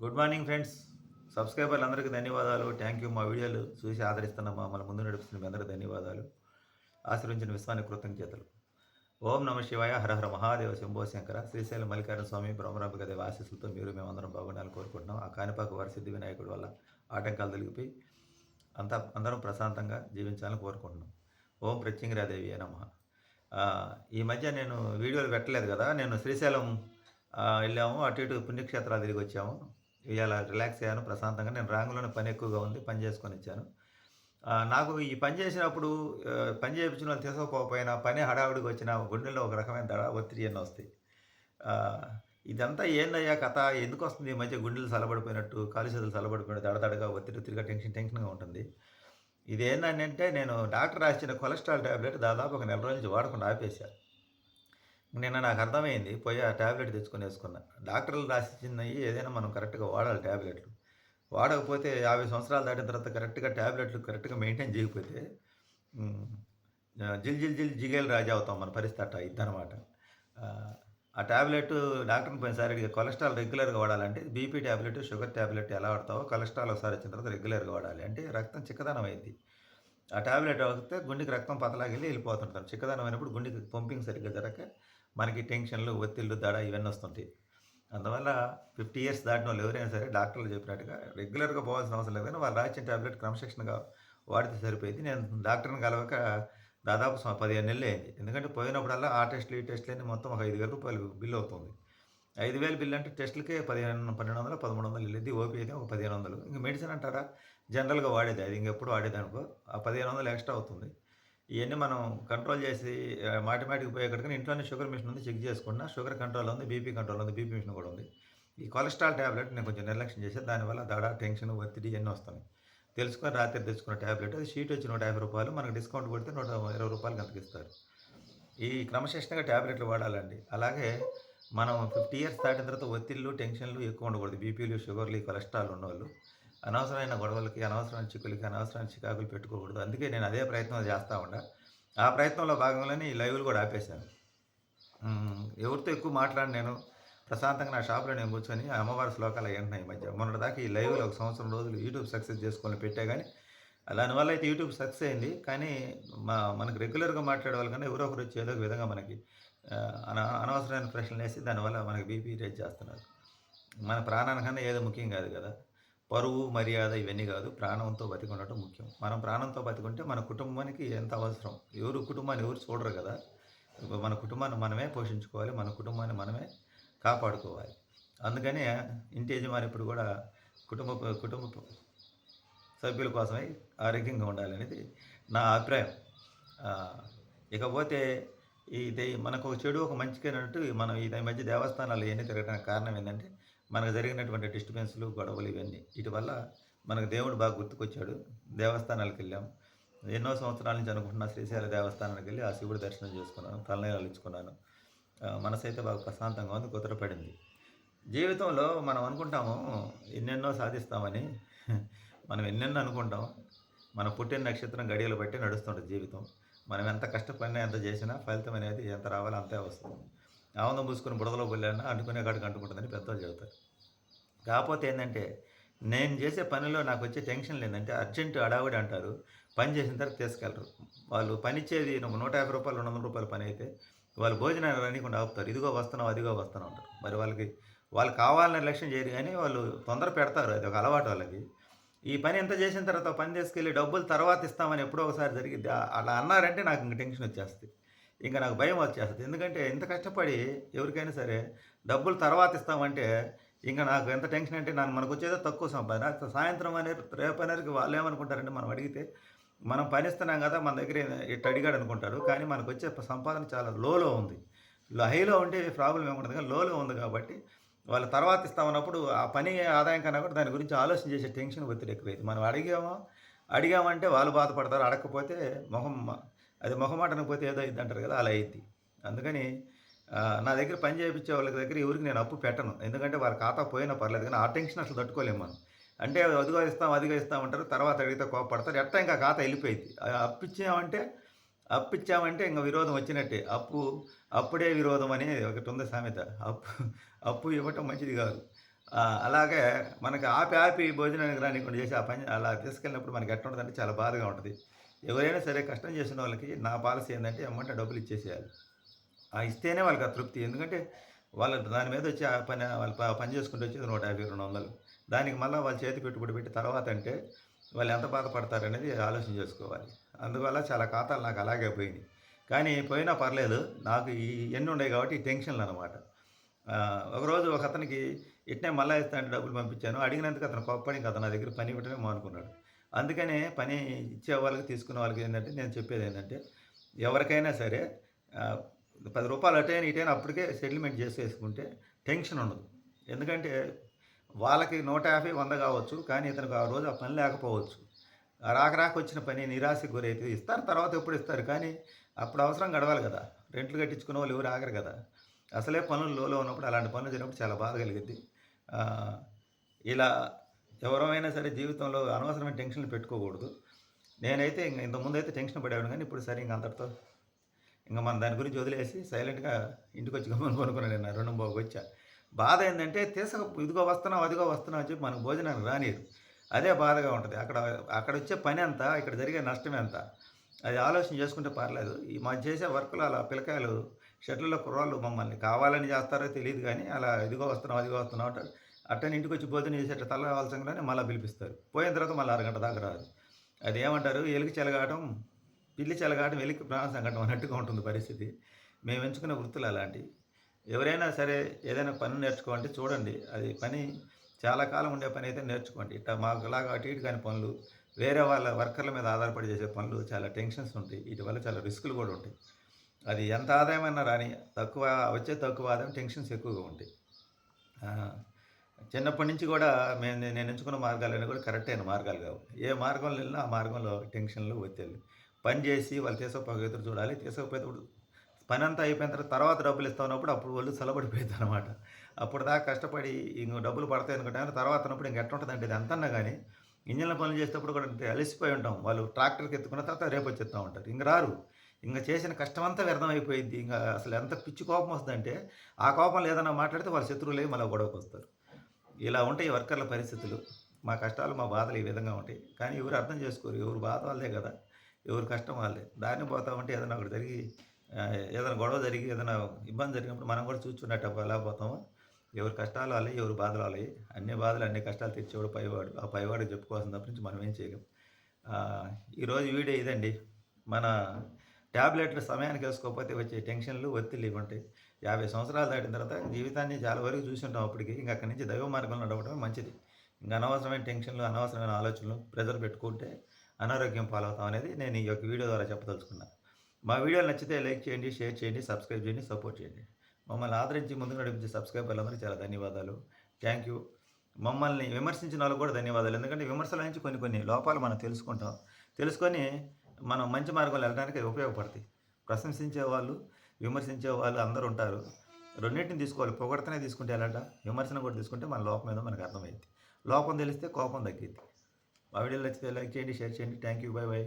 Good morning friends. సబ్స్క్రైబర్లు అందరికీ ధన్యవాదాలు. థ్యాంక్ యూ మా వీడియోలు చూసి ఆదరిస్తున్న మమ్మల్ని ముందు నడుపుతున్న మీ అందరికీ ధన్యవాదాలు. ఆశ్రయించిన విశ్వానికి కృతజ్ఞతలు. ఓం నమ శివాయ హరహర మహాదేవ శంభో శంకర. శ్రీశైలం మల్లికార్జున స్వామి బ్రహ్మరాంబిక దేవ ఆశీస్సులతో మీరు మేమందరం బాగుండాలని కోరుకుంటున్నాం. ఆ కానిపాక వారి సిద్ధి వినాయకుడి వల్ల ఆటంకాలు తొలగిపోయి అంతా అందరం ప్రశాంతంగా జీవించాలని కోరుకుంటున్నాం. ఓం ప్రత్యంగిరాదేవి నమ. ఈ మధ్య నేను వీడియోలు పెట్టలేదు కదా. నేను శ్రీశైలం వెళ్ళాము. అటు ఇటు పుణ్యక్షేత్రాలు తిరిగి వచ్చాము. ఇవాళ రిలాక్స్ అయ్యాను ప్రశాంతంగా. నేను రాంగులోనే పని ఎక్కువగా ఉంది పని చేసుకొని ఇచ్చాను నాకు ఈ పని చేసినప్పుడు పని చేయించిన వాళ్ళు తీసుకోకపోయినా పని హడావుడికి వచ్చిన గుండెల్లో ఒక రకమైన దడ ఒత్తిడి ఎన్నో వస్తాయి. ఇదంతా ఏందయ్యా కథ? ఎందుకు వస్తుంది? ఈ మధ్య గుండెలు చల్లబడిపోయినట్టు కాలు చేతులు చల్లబడిపోయినట్టు దడదడగా ఒత్తిడి ఒత్తిడిగా టెన్షన్ టెన్షన్గా ఉంటుంది. ఇది ఏంటంటే నేను డాక్టర్ రాసిన కొలెస్ట్రాల్ ట్యాబ్లెట్ దాదాపు ఒక నెల రోజుల నుంచి వాడకుండా ఆపేశాను నిన్న నాకు అర్థమైంది. పోయి ఆ ట్యాబ్లెట్ తెచ్చుకొని వేసుకున్నా. డాక్టర్లు రాసిచ్చినవి ఏదైనా మనం కరెక్ట్గా వాడాలి ట్యాబ్లెట్లు వాడకపోతే యాభై సంవత్సరాలు దాటిన తర్వాత కరెక్ట్గా ట్యాబ్లెట్లు కరెక్ట్గా మెయింటైన్ చేయకపోతే జిల్ జిల్ జిల్ జిగేలు రాజా అవుతాం మన పరిస్థితి అట్ట ఇద్దనమాట ఆ ట్యాబ్లెట్ డాక్టర్ని పోయినసారి అడిగి కొలెస్ట్రాల్ రెగ్యులర్గా వాడాలంటే బీపీ ట్యాబ్లెట్ షుగర్ ట్యాబ్లెట్ ఎలా వాడతావో కొలెస్ట్రాల్ ఒకసారి వచ్చిన తర్వాత రెగ్యులర్గా వాడాలి. అంటే రక్తం చిక్కదనం అయింది. ఆ ట్యాబ్లెట్ వస్తే గుండెకి రక్తం పతలాగిల్లి వెళ్ళిపోతుంటారు చిక్కదనం అయినప్పుడు గుండెకి పంపింగ్ సరిగ్గా జరగక మనకి టెన్షన్లు ఒత్తిళ్ళు దడ ఇవన్నీ వస్తుంటాయి. అందువల్ల ఫిఫ్టీ ఇయర్స్ దాటిన వాళ్ళు ఎవరైనా సరే డాక్టర్లు చెప్పినట్టుగా రెగ్యులర్గా పోవాల్సిన అవసరం లేదు. కానీ వాళ్ళు రాసిన ట్యాబ్లెట్ క్రమశిక్షణగా వాడితే సరిపోయింది. నేను డాక్టర్ని కలవక దాదాపు పదిహేను నెలలు అయింది. ఎందుకంటే పోయినప్పుడల్లా ఆ టెస్టులు ఈ టెస్ట్లు అన్ని మొత్తం ఒక ఐదు వేల రూపాయలు బిల్లు అవుతుంది. ఐదు వేలు బిల్లు అంటే టెస్టులకే పదిహేను పన్నెండు వందలు పదమూడు వందలు వెళ్ళేది. ఓపీ అయితే ఒక పదిహేను వందలు. ఇంకా మెడిసిన్ అంటారా? జనరల్గా వాడేది. అది ఇంకెప్పుడు వాడేది అనుకో. ఆ పదిహేను వందలు ఎక్స్ట్రా అవుతుంది. ఇవన్నీ మనం కంట్రోల్ చేసి ఆ, పోయేకడికి ఇంట్లోనే షుగర్ మిషన్ ఉంది చెక్ చేసుకున్నా. షుగర్ కంట్రోల్ ఉంది బీపీ కంట్రోల్ ఉంది బీపీ మిషన్ కూడా ఉంది. ఈ కొలెస్ట్రాల్ ట్యాబ్లెట్ నేను కొంచెం నిర్లక్ష్యం చేసి దానివల్ల దడ టెన్షన్ ఒత్తిడి ఇవన్నీ వస్తున్నాయి. తెలుసుకొని రాత్రి తెచ్చుకున్న ట్యాబ్లెట్ అది షీట్ వచ్చి నూట యాభై రూపాయలు మనకు డిస్కౌంట్ కొడితే నూట ఇరవై రూపాయలు కనిపిస్తారు ఇస్తారు. ఈ క్రమశిక్షణగా ట్యాబ్లెట్లు వాడాలండి. అలాగే మనం ఫిఫ్టీ ఇయర్స్ దాటిన తర్వాత ఒత్తిళ్ళు టెన్షన్లు ఎక్కువ ఉండకూడదు. బీపీలు షుగర్లు కొలెస్ట్రాల్ ఉన్నవాళ్ళు అనవసరమైన గొడవలకి అనవసరమైన చిక్కులకి అనవసరమైన చికాకులు పెట్టుకోకూడదు. అందుకే నేను అదే ప్రయత్నం చేస్తూ ఉండా. ఆ ప్రయత్నంలో భాగంగానే ఈ లైవ్లు కూడా ఆపేశాను. ఎవరితో ఎక్కువ మాట్లాడి నేను ప్రశాంతంగా నా షాప్లో నేను కూర్చొని ఆ అమ్మవారి శ్లోకాలు వింటున్నాయి ఈ మధ్య. మొన్నటి దాకా ఈ లైవ్లో ఒక సంవత్సరం రోజులు యూట్యూబ్ సక్సెస్ చేసుకొని పెట్టే కానీ దానివల్ల అయితే యూట్యూబ్ సక్సెస్ అయింది. కానీ మా మనకు రెగ్యులర్గా మాట్లాడే వాళ్ళకన్నా ఎవరో ఒకరు వచ్చి ఏదో ఒక విధంగా మనకి అన అనవసరమైన ప్రశ్నలు వేసి దానివల్ల మనకి బీపీ రేజ్ చేస్తున్నారు. మన ప్రాణానికన్నా ఏదో ముఖ్యం కాదు కదా. పరువు మర్యాద ఇవన్నీ కాదు. ప్రాణంతో బతికుండటం ముఖ్యం. మనం ప్రాణంతో బతికుంటే మన కుటుంబానికి ఎంత అవసరం? ఎవరు కుటుంబాన్ని ఎవరు చూడరు కదా. మన కుటుంబాన్ని మనమే పోషించుకోవాలి. మన కుటుంబాన్ని మనమే కాపాడుకోవాలి. అందుకనే ఇంటి యజమాని ఇప్పుడు కూడా కుటుంబ కుటుంబ సభ్యుల కోసమై ఆరోగ్యంగా ఉండాలనేది నా అభిప్రాయం. ఇకపోతే ఇది మనకు ఒక చెడు ఒక మంచికైనట్టు మనం ఈ మధ్య దేవస్థానాలు ఇవన్నీ తిరగడానికి కారణం ఏంటంటే మనకు జరిగినటువంటి డిస్టర్బెన్స్లు గొడవలు ఇవన్నీ. వీటి వల్ల మనకు దేవుడు బాగా గుర్తుకొచ్చాడు. దేవస్థానాలకు వెళ్ళాం. ఎన్నో సంవత్సరాల నుంచి అనుకుంటున్నా శ్రీశైల దేవస్థానానికి వెళ్ళి ఆ శివుడు దర్శనం చేసుకున్నాను తలనీలాలు ఇచ్చుకున్నాను. మనసు అయితే బాగా ప్రశాంతంగా ఉంది కుదరపడింది. జీవితంలో మనం అనుకుంటాము ఎన్నెన్నో సాధిస్తామని. మనం ఎన్నెన్నో అనుకుంటాం. మన పుట్టిన నక్షత్రం గడియలు బట్టి నడుస్తుంటుంది జీవితం. మనం ఎంత కష్టపడినా ఎంత చేసినా ఫలితం అనేది ఎంత రావాలో అంతే వస్తుంది. ఆనందం పూసుకుని బుడదలో వెళ్ళాను అంటుకునే కాడికి అంటుకుంటుందని పెద్దలు చెబుతారు. కాకపోతే ఏంటంటే నేను చేసే పనిలో నాకు వచ్చే టెన్షన్ ఏంటంటే అర్జెంటు అడావుడి అంటారు. పని చేసిన తర్వాత తీసుకెళ్ళరు. వాళ్ళు పని ఇచ్చేది ఒక నూట యాభై రూపాయలు రెండు వందల రూపాయలు పని అయితే వాళ్ళు భోజనాలు రానికుండా ఆపుతారు. ఇదిగో వస్తున్నావు అదిగో వస్తున్నావు అంటారు. మరి వాళ్ళకి వాళ్ళు కావాలని లక్ష్యం చేయరు కానీ వాళ్ళు తొందర పెడతారు. అది ఒక అలవాటు వాళ్ళకి. ఈ పని ఎంత చేసిన తర్వాత పని తీసుకెళ్ళి డబ్బులు తర్వాత ఇస్తామని ఎప్పుడో ఒకసారి జరిగింది అలా అన్నారంటే నాకు ఇంక టెన్షన్ వచ్చేస్తుంది. ఇంకా నాకు భయం వచ్చేస్తుంది. ఎందుకంటే ఇంత కష్టపడి ఎవరికైనా సరే డబ్బులు తర్వాత ఇస్తామంటే ఇంకా నాకు ఎంత టెన్షన్ అంటే నాకు మనకు వచ్చేదో తక్కువ సంపాదన. సాయంత్రం అనే రేపు అనేది వాళ్ళు ఏమనుకుంటారంటే మనం అడిగితే మనం పనిస్తున్నాం కదా మన దగ్గర ఇట్టు అడిగాడు అనుకుంటారు. కానీ మనకు వచ్చే సంపాదన చాలా లోలో ఉంది. హైలో ఉంటే ప్రాబ్లం ఏముంటుంది కానీ లోలో ఉంది కాబట్టి వాళ్ళు తర్వాత ఇస్తామన్నప్పుడు ఆ పని ఆదాయం కన్నా కూడా దాని గురించి ఆలోచన చేసే టెన్షన్ ఒత్తిడి ఎక్కువైంది. మనం అడిగామో? అడిగామంటే వాళ్ళు బాధపడతారు. అడగకపోతే మొహం అది మొహమాటన పోతే ఏదో అయింది అంటారు కదా అలా అయింది అందుకని నా దగ్గర పని చేయించే వాళ్ళ దగ్గర ఎవరికి నేను అప్పు పెట్టను. ఎందుకంటే వారి ఖాతా పోయినా పర్లేదు కానీ ఆ టెన్షన్ అసలు తట్టుకోలేము మనం. అంటే అదిగో ఇస్తాం అదిగో ఇస్తామంటారు తర్వాత అడిగితే కోపడతారు ఎట్ట ఇంకా ఖాతా వెళ్ళిపోయింది అప్పిచ్చామంటే అప్పిచ్చామంటే ఇంకా విరోధం వచ్చినట్టే. అప్పు అప్పుడే విరోధం అని ఒకటి ఉంది సామెత. అప్పు అప్పు ఇవ్వటం మంచిది కాదు. అలాగే మనకి ఆపి ఆపి భోజనానికి రానికుండా చేసి ఆ పని అలా తీసుకెళ్ళినప్పుడు మనకి ఎట్లా ఉంటుందంటే చాలా బాధగా ఉంటుంది. ఎవరైనా సరే కష్టం చేసిన వాళ్ళకి నా పాలసీ ఏంటంటే అమ్మంటే డబ్బులు ఇచ్చేసేయాలి. ఆ ఇస్తేనే వాళ్ళకి ఆ తృప్తి. ఎందుకంటే వాళ్ళ దాని మీద వచ్చి ఆ పని వాళ్ళు ప- పని చేసుకుంటూ వచ్చేది నూట యాభై రెండు వందలు. దానికి మళ్ళీ వాళ్ళ చేతి పెట్టుబడి పెట్టి తర్వాత అంటే వాళ్ళు ఎంత బాధపడతారు అనేది ఆలోచన చేసుకోవాలి. అందువల్ల చాలా ఖాతాలు నాకు అలాగే పోయినాయి. కానీ పోయినా పర్లేదు నాకు ఈ ఎన్ని ఉన్నాయి కాబట్టి టెన్షన్లు అనమాట ఒకరోజు ఒక అతనికి ఇట్నే మళ్ళా ఇస్తాను డబ్బులు పంపించాను. అడిగినందుకు అతను కోప్పడి ఇంకా అతను నా దగ్గర పని ఇవ్వటమే మానుకున్నాడు. అందుకనే పని ఇచ్చే వాళ్ళకి తీసుకునే వాళ్ళకి ఏంటంటే నేను చెప్పేది ఏంటంటే ఎవరికైనా సరే పది రూపాయలు అటైనా ఇటైనా అప్పటికే సెటిల్మెంట్ చేసేసుకుంటే టెన్షన్ ఉండదు. ఎందుకంటే వాళ్ళకి నూట యాభై వంద కావచ్చు కానీ ఇతనికి ఆ రోజు ఆ పని లేకపోవచ్చు. రాక రాక వచ్చిన పని నిరాశకు గురైతే ఇస్తారు తర్వాత ఎప్పుడు ఇస్తారు కానీ అప్పుడు అవసరం గడవాలి కదా. రెంట్లు కట్టించుకునే వాళ్ళు ఎవరు ఆగరు కదా. అసలే పనులు లోలో ఉన్నప్పుడు అలాంటి పనులు జరిగినప్పుడు చాలా బాధ కలిగింది ఇలా ఎవరైనా సరే జీవితంలో అనవసరమైన టెన్షన్లు పెట్టుకోకూడదు. నేనైతే ఇంక ఇంతకుముందు అయితే టెన్షన్ పడేవాడు కానీ ఇప్పుడు సరే ఇంక అంతటితో ఇంకా మనం దాని గురించి వదిలేసి సైలెంట్గా ఇంటికి వచ్చి గమని కొనుక్కున్నాను నేను రెండు బాబుకి వచ్చా. బాధ ఏంటంటే తీసుక ఇదిగో వస్తున్నావు అదిగో వస్తున్నావు అని చెప్పి మనకు భోజనానికి రానియదు అదే బాధగా ఉంటుంది. అక్కడ అక్కడ వచ్చే పని ఎంత ఇక్కడ జరిగే నష్టం ఎంత అది ఆలోచన చేసుకుంటే పర్లేదు. ఈ మనం చేసే వర్క్లు అలా పిల్లకాయలు షటిల్లో కుర్రాళ్ళు మమ్మల్ని కావాలని చేస్తారో తెలియదు కానీ అలా ఇదిగో వస్తున్నావు అదిగో వస్తున్నావు అంటారు. అట్టని ఇంటికి వచ్చి భోజనం చేసేట తల కావాల్సిందని మళ్ళీ పిలిపిస్తారు. పోయిన తర్వాత మళ్ళీ అరగంట దాకా రాదు. అది ఏమంటారు? ఎలుగు చెలగాటం పిల్లి చెలగాటం వెలికి ప్రాణ సంకటం అన్నట్టుగా ఉంటుంది పరిస్థితి. మేము ఎంచుకున్న వృత్తులు అలాంటివి ఎవరైనా సరే ఏదైనా పని నేర్చుకోవాలంటే చూడండి. అది పని చాలా కాలం ఉండే పని అయితే నేర్చుకోండి. ఇట్లా మాకులాగా అటు ఇటు కాని పనులు వేరే వాళ్ళ వర్కర్ల మీద ఆధారపడి చేసే పనులు చాలా టెన్షన్స్ ఉంటాయి. వీటి వల్ల చాలా రిస్కులు కూడా ఉంటాయి. అది ఎంత ఆదాయమైనా రాని తక్కువ వచ్చే తక్కువ ఆదాయం టెన్షన్స్ ఎక్కువగా ఉంటాయి. చిన్నప్పటి నుంచి కూడా మేము నేను ఎంచుకున్న మార్గాలన్నీ కూడా కరెక్ట్ అయిన మార్గాలు కావు. ఏ మార్గంలో వెళ్ళినా ఆ మార్గంలో టెన్షన్లు ఒత్తిళ్ళు. పని చేసి వాళ్ళు తీసుకోపోక ఎదురు చూడాలి. తీసుకోకపోతే పని అంతా అయిపోయిన తర్వాత తర్వాత డబ్బులు ఇస్తా ఉన్నప్పుడు అప్పుడు వాళ్ళు చల్లబడిపోయింది అనమాట అప్పుడు దాకా కష్టపడి ఇంక డబ్బులు పడతాయి అనుకుంటాను తర్వాత ఉన్నప్పుడు ఇంక ఎట్లా ఉంటుంది ఇది ఎంతన్నా కానీ ఇంజన్ల పనులు చేసేటప్పుడు కూడా అలసిపోయి ఉంటాం. వాళ్ళు ట్రాక్టర్కి ఎత్తుకున్న తర్వాత రేపు వచ్చేస్తూ ఉంటారు. ఇంక రారు. ఇంకా చేసిన కష్టం అంతా వ్యర్థం అయిపోయింది ఇంకా అసలు ఎంత పిచ్చి కోపం వస్తుందంటే ఆ కోపంలో ఏదైనా మాట్లాడితే వాళ్ళ శత్రువులే మళ్ళీ గొడవకు వస్తారు. ఇలా ఉంటాయి వర్కర్ల పరిస్థితులు. మా కష్టాలు మా బాధలు ఈ విధంగా ఉంటాయి. కానీ ఎవరు అర్థం చేసుకోరు. ఎవరు బాధ వాళ్ళే కదా. ఎవరు కష్టం వాళ్ళే దాన్ని పోతా ఉంటే ఏదైనా ఒకటి జరిగి ఏదైనా గొడవ జరిగి ఏదైనా ఇబ్బంది జరిగినప్పుడు మనం కూడా చూచున్నట్టు ఎలా పోతామో. ఎవరు కష్టాలు వాళ్ళే ఎవరు బాధలు వాళ్ళే. అన్ని బాధలు అన్ని కష్టాలు తెచ్చేవాడు పైవాడు. ఆ పైవాడు చెప్పుకోవాల్సిన తప్ప నుంచి మనం ఏం చేయలేం. ఈరోజు వీడియో ఇదండి. మన ట్యాబ్లెట్లు సమయానికి వేసుకోకపోతే వచ్చే టెన్షన్లు ఒత్తిళ్ళు ఉంటాయి. యాభై సంవత్సరాలు దాటిన తర్వాత జీవితాన్ని చాలా వరకు చూసి ఉంటాం అప్పటికి. ఇంకా అక్కడి నుంచి దైవ మార్గంలో నడవడమే మంచిది. ఇంకా అనవసరమైన టెన్షన్లు అనవసరమైన ఆలోచనలు ప్రెజర్ పెట్టుకుంటే అనారోగ్యం పాలవుతాం అనేది నేను ఈ యొక్క వీడియో ద్వారా చెప్పదలుచుకున్నాను మా వీడియోలు నచ్చితే లైక్ చేయండి షేర్ చేయండి సబ్స్క్రైబ్ చేయండి సపోర్ట్ చేయండి. మమ్మల్ని ఆదరించి ముందుకు నడిపించే సబ్స్క్రైబర్లందరికీ చాలా ధన్యవాదాలు. Thank you. మమ్మల్ని విమర్శించిన వాళ్ళకు కూడా ధన్యవాదాలు. ఎందుకంటే విమర్శల నుంచి కొన్ని కొన్ని లోపాలు మనం తెలుసుకుంటాం. తెలుసుకొని మనం మంచి మార్గంలో వెళ్ళడానికి ఉపయోగపడతాయి. ప్రశంసించే వాళ్ళు విమర్శించే వాళ్ళు అందరూ ఉంటారు. రెండింటిని తీసుకోవాలి. పొగడతనే తీసుకుంటే ఎలాట విమర్శన కూడా తీసుకుంటే మన లోపం ఏదో మనకు అర్థమైంది లోపం తెలిస్తే కోపం తగ్గిద్ది. మా వీడియోలు నచ్చితే లైక్ చేయండి షేర్ చేయండి. Thank you by by